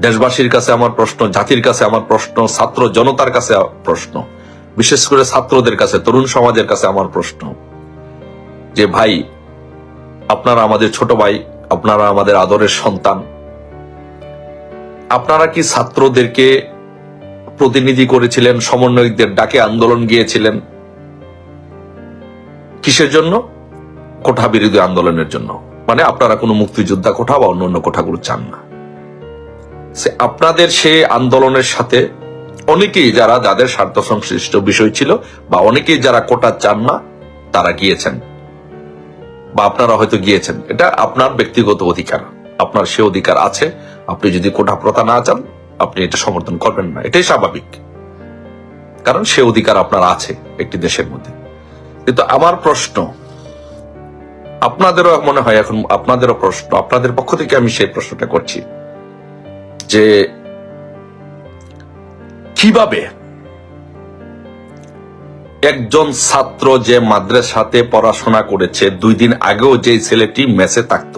দেশবাসীর কাছে আমার প্রশ্ন, জাতির কাছে আমার প্রশ্ন, ছাত্র জনতার কাছে প্রশ্ন। বিশেষ করে ছাত্রদের কাছে, তরুণ সমাজের কাছে আমার প্রশ্ন। যে ভাই, আপনারা আমাদের ছোট ভাই, আপনারা আমাদের আদরের সন্তান। আপনারা কি ছাত্রদেরকে প্রতিনিধি করেছিলেন, সমন্বয়কদের ডাকে আন্দোলন গিয়েছিলেন? কিসের জন্য? কোঠা বিরোধী আন্দোলনের জন্য। মানে আপনারা কোনো মুক্তিযোদ্ধা কোঠা বা অন্য অন্য কোঠাগুলো চান না। আপনাদের সেই আন্দোলনের সাথে অনেকেই যারা, যাদের স্বার্থ সংশ্লিষ্ট বিষয় ছিল বা অনেকেই যারা কোটা চান না, তারা গিয়েছেন। বা আপনারা হয়তো গিয়েছেন। এটা আপনার ব্যক্তিগত অধিকার। আপনার সে অধিকার আছে। আপনি যদি কোটা প্রথা না চান, আপনি এটা সমর্থন করবেন না। এটাই স্বাভাবিক। কারণ সে অধিকার আপনার আছে একটি দেশের মধ্যে। কিন্তু আমার প্রশ্ন, আপনাদেরও মনে হয় এখন, আপনাদেরও প্রশ্ন, আপনাদের পক্ষ থেকে আমি সেই প্রশ্নটা করছি। যে কীভাবে একজন ছাত্র যে মাদ্রাসাতে পড়াশোনা করেছে, দুই দিন আগেও যে ছেলেটি মেসে থাকত,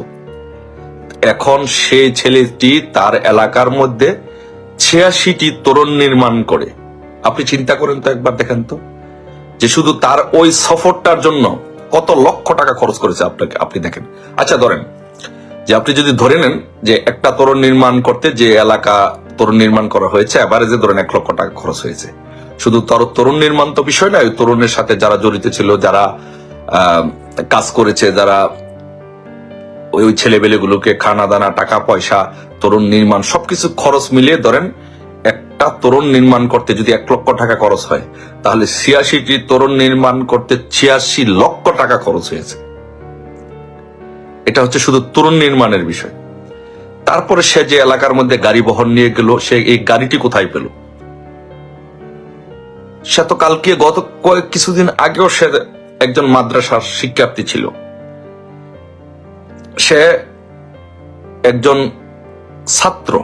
এখন সেই ছেলেটি তার এলাকার মধ্যে ছিয়াশিটি তোরণ নির্মাণ করে। আপনি চিন্তা করেন তো একবার দেখেন তো, যে শুধু তার ওই সফরটার জন্য কত লক্ষ টাকা খরচ করেছে আপনাকে? আপনি দেখেন। আচ্ছা ধরেন যে আপনি যদি ধরে নেন যে একটা তোরণ নির্মাণ করতে যে এলাকা তোরণ নির্মাণ করা হয়েছে এভারেজে ধরেন এক লক্ষ টাকা খরচ হয়েছে। শুধু তর- তরুণ নির্মাণ তো বিষয় নয় তরুণের সাথে যারা জড়িত ছিল, যারা কাজ করেছে, যারা ওই ওই ছেলেবেলেগুলোকে খানা দানা, টাকা, পয়সা, তরুণ নির্মাণ, সবকিছু খরচ মিলিয়ে ধরেন, একটা তরুণ নির্মাণ করতে যদি এক লক্ষ টাকা খরচ হয়, তাহলে ছিয়াশিটি তরুণ নির্মাণ করতে ছিয়াশি লক্ষ টাকা খরচ হয়েছে। এটা হচ্ছে শুধু তরুণ নির্মাণের বিষয়। তারপরে সে যে এলাকার মধ্যে গাড়ি বহন নিয়ে গেল, সে এই গাড়িটি কোথায় পেল? সে তো কালকে গত কয়েক কিছুদিন আগেও সে একজন মাদ্রাসার শিক্ষার্থী ছিল। সে একজন ছাত্র।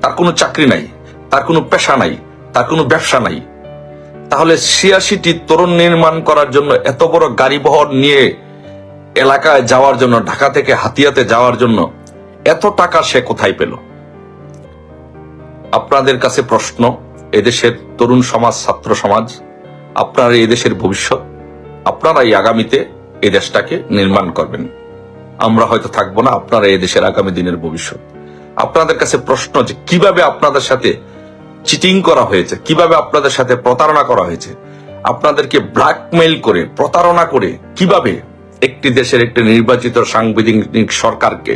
তার কোনো চাকরি নাই, তার কোনো পেশা নাই, তার কোনো ব্যবসা নাই। তাহলে ছিয়াশিটি তরুণ নির্মাণ করার জন্য এত বড় গাড়ি বহর নিয়ে এলাকায় যাওয়ার জন্য, ঢাকা থেকে হাতিয়াতে যাওয়ার জন্য এত টাকা সে কোথায় পেল? আপনাদের কাছে প্রশ্ন, এদেশের তরুণ সমাজ, ছাত্র সমাজ, আপনারা এই দেশের ভবিষ্যৎ, আপনারাই আগামীতে এই দেশটাকে নির্মাণ করবেন। আমরা হয়তো থাকব না, আপনারা এই দেশের আগামী দিনের ভবিষ্যৎ। আপনাদের কাছে প্রশ্ন যে কীভাবে আপনাদের সাথে চিটিং করা হয়েছে, কীভাবে আপনাদের সাথে প্রতারণা করা হয়েছে, আপনাদেরকে ব্ল্যাকমেইল করে, প্রতারণা করে কীভাবে একটি দেশের একটি নির্বাচিত সাংবিধানিক সরকারকে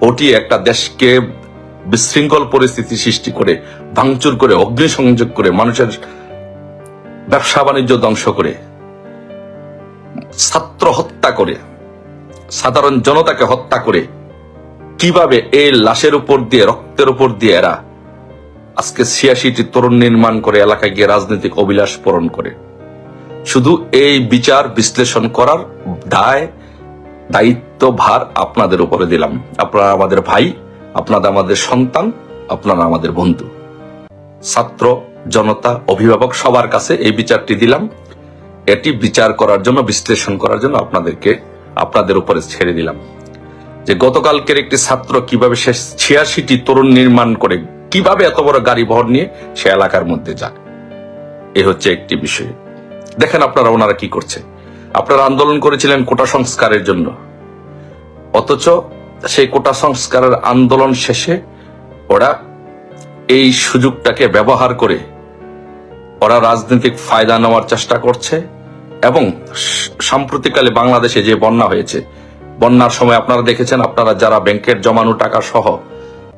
হটিয়ে একটা দেশকে বিশৃঙ্খল পরিস্থিতি সৃষ্টি করে, ভাঙচুর করে, অগ্নিসংযোগ করে, মানুষের ব্যবসা বাণিজ্য ধ্বংস করে, ছাত্র হত্যা করে, সাধারণ জনতাকে হত্যা করে, কীভাবে এই লাশের উপর দিয়ে, রক্তের উপর দিয়ে এরা আজকে ছিয়াশিটি তরুণ নির্মাণ করে, এলাকায় গিয়ে রাজনৈতিক অভিলাষ পূরণ করে। শুধু এই বিচার বিশ্লেষণ করার দায় দায়িত্ব ভার আপনাদের উপরে দিলাম। আপনারা আমাদের ভাই, আপনারা আমাদের সন্তান, আপনারা আমাদের বন্ধু। ছাত্র, জনতা, অভিভাবক সবার কাছে এই বিচারটি দিলাম। এটি বিচার করার জন্য, বিশ্লেষণ করার জন্য আপনাদেরকে, আপনাদের উপরে ছেড়ে দিলাম। যে গতকালকের একটি ছাত্র কীভাবে সে ছিয়াশিটি তরুণ নির্মাণ করে, কীভাবে এত বড় গাড়ি বহর নিয়ে সে এলাকার মধ্যে যায়, এ হচ্ছে একটি বিষয়। দেখেন আপনারা ওনারা কি করছে। আপনারা আন্দোলন করেছিলেন কোটা সংস্কারের জন্য। অথচ সেই কোটা সংস্কারের আন্দোলন শেষে ওরা এই সুযোগটাকে ব্যবহার করে ওরা রাজনৈতিক ফায়দা নেওয়ার চেষ্টা করছে এবং সাম্প্রতিককালে বাংলাদেশে যে বন্যা হয়েছে, বন্যার সময় আপনারা দেখেছেন, আপনারা যারা ব্যাংকের জমানো টাকা সহ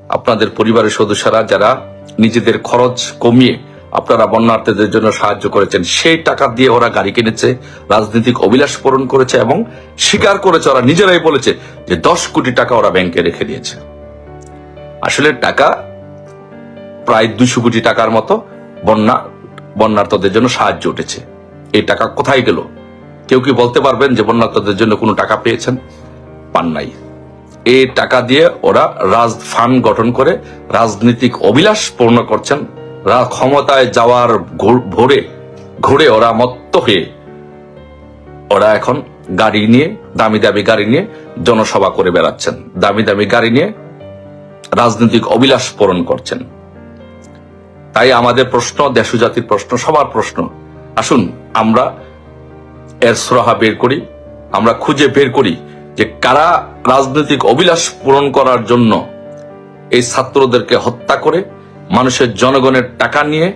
আপনাদের পরিবারের সদস্যরা, যারা নিজেদের খরচ কমিয়ে আপনারা বন্যার্থীদের জন্য সাহায্য করেছেন। সেই টাকা দিয়ে ওরা গাড়ি কিনেছে, রাজনৈতিক অভিলাষ পূরণ করেছে এবং স্বীকার করেছে। ওরা নিজেরাই বলেছে যে দশ কোটি টাকা ওরা ব্যাংকে রেখে দিয়েছে। আসলে টাকা প্রায় দুশো কোটি টাকার মতো বন্যা, বন্যার্থদের জন্য সাহায্য উঠেছে। এই টাকা কোথায় গেল? কেউ কি বলতে পারবেন যে বন্যার্থদের জন্য কোনো টাকা পেয়েছেন? পান নাই। এই টাকা দিয়ে ওরা রাজ, ফান্ড গঠন করে রাজনৈতিক অভিলাষ পূর্ণ করছেন। ক্ষমতায় যাওয়ার ভোরে, ঘুরে ওরা মত্ত হয়ে ওরা এখন গাড়ি নিয়ে, দামি দামি গাড়ি নিয়ে জনসভা করে বেড়াচ্ছেন। দামি দামি গাড়ি নিয়ে রাজনৈতিক অবিলাস পূরণ করছেন। তাই আমাদের প্রশ্ন দেশু জাতির প্রশ্ন, সবার প্রশ্ন, আসুন আমরা এর সুরাহা বের করি, আমরা খুঁজে বের করি যে কারা রাজনৈতিক অবিলাস পূরণ করার জন্য এই ছাত্রদেরকে হত্যা করে মানুষের জনগণের টাকা নিয়ে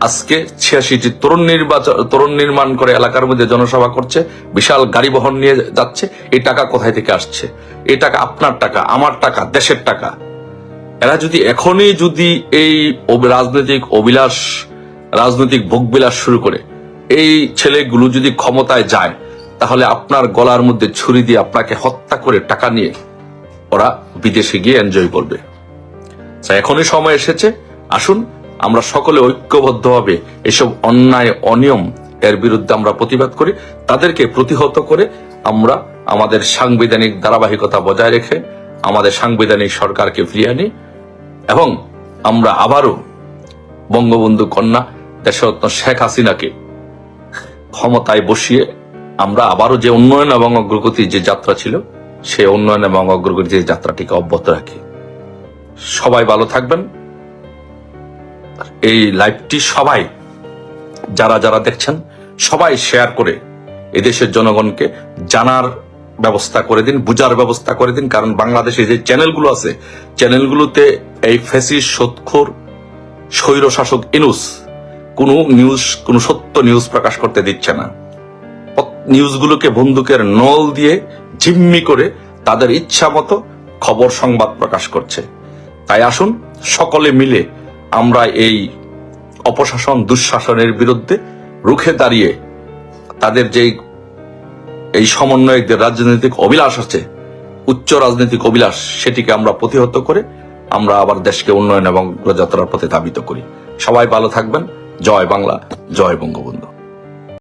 আজকে ছিয়াশিটি তরুণ নির্বাচন, তরুণ নির্মাণ করে এলাকার মধ্যে জনসভা করছে, বিশাল গাড়ি বহন নিয়ে যাচ্ছে। এই টাকা কোথায় থেকে আসছে? এই টাকা আপনার টাকা, আমার টাকা, দেশের টাকা। এরা যদি এখনই যদি এই রাজনৈতিক অবিলাস রাজনৈতিক ভোগবিলাস শুরু করে, এই ছেলেগুলো যদি ক্ষমতায় যায়, তাহলে আপনার গলার মধ্যে ছুরি দিয়ে আপনাকে হত্যা করে টাকা নিয়ে ওরা বিদেশে গিয়ে এনজয় করবে। এখনই সময় এসেছে। আসুন, আমরা সকলে ঐক্যবদ্ধভাবে এসব অন্যায়, অনিয়ম এর বিরুদ্ধে আমরা প্রতিবাদ করি। তাদেরকে প্রতিহত করে আমরা আমাদের সাংবিধানিক ধারাবাহিকতা বজায় রেখে আমাদের সাংবিধানিক সরকারকে ফিরিয়ে আনি এবং আমরা আবারও বঙ্গবন্ধু কন্যা দেশরত্ন শেখ হাসিনাকে ক্ষমতায় বসিয়ে আমরা আবারও যে উন্নয়ন এবং অগ্রগতির যে যাত্রা ছিল সেই উন্নয়ন এবং অগ্রগতির যে যাত্রাটিকে অব্যাহত রাখি। সবাই ভালো থাকবেন। এই লাইভটি সবাই, যারা যারা দেখছেন, সবাই শেয়ার করে এদেশের জনগণকে জানার ব্যবস্থা করে দিন, বুঝার ব্যবস্থা করে দিন। কারণ বাংলাদেশে যে চ্যানেলগুলো আছে, চ্যানেলগুলোতে এই ফেসিস, সৎখোর স্বৈর শাসক ইনুস কোনো নিউজ কোনো সত্য নিউজ প্রকাশ করতে দিচ্ছে না। নিউজগুলোকে বন্দুকের নল দিয়ে জিম্মি করে তাদের ইচ্ছা মতো খবর সংবাদ প্রকাশ করছে। তাই আসুন, সকলে মিলে আমরা এই অপশাসন দুঃশাসনের বিরুদ্ধে রুখে দাঁড়িয়ে তাদের যেই এই সমন্বয়কদের রাজনৈতিক অভিলাষ আছে, উচ্চ রাজনৈতিক অভিলাষ, সেটিকে আমরা প্রতিহত করে আমরা আবার দেশকে উন্নয়ন এবং অগ্রযাত্রার পথে ধাবিত করি। সবাই ভালো থাকবেন। জয় বাংলা, জয় বঙ্গবন্ধু।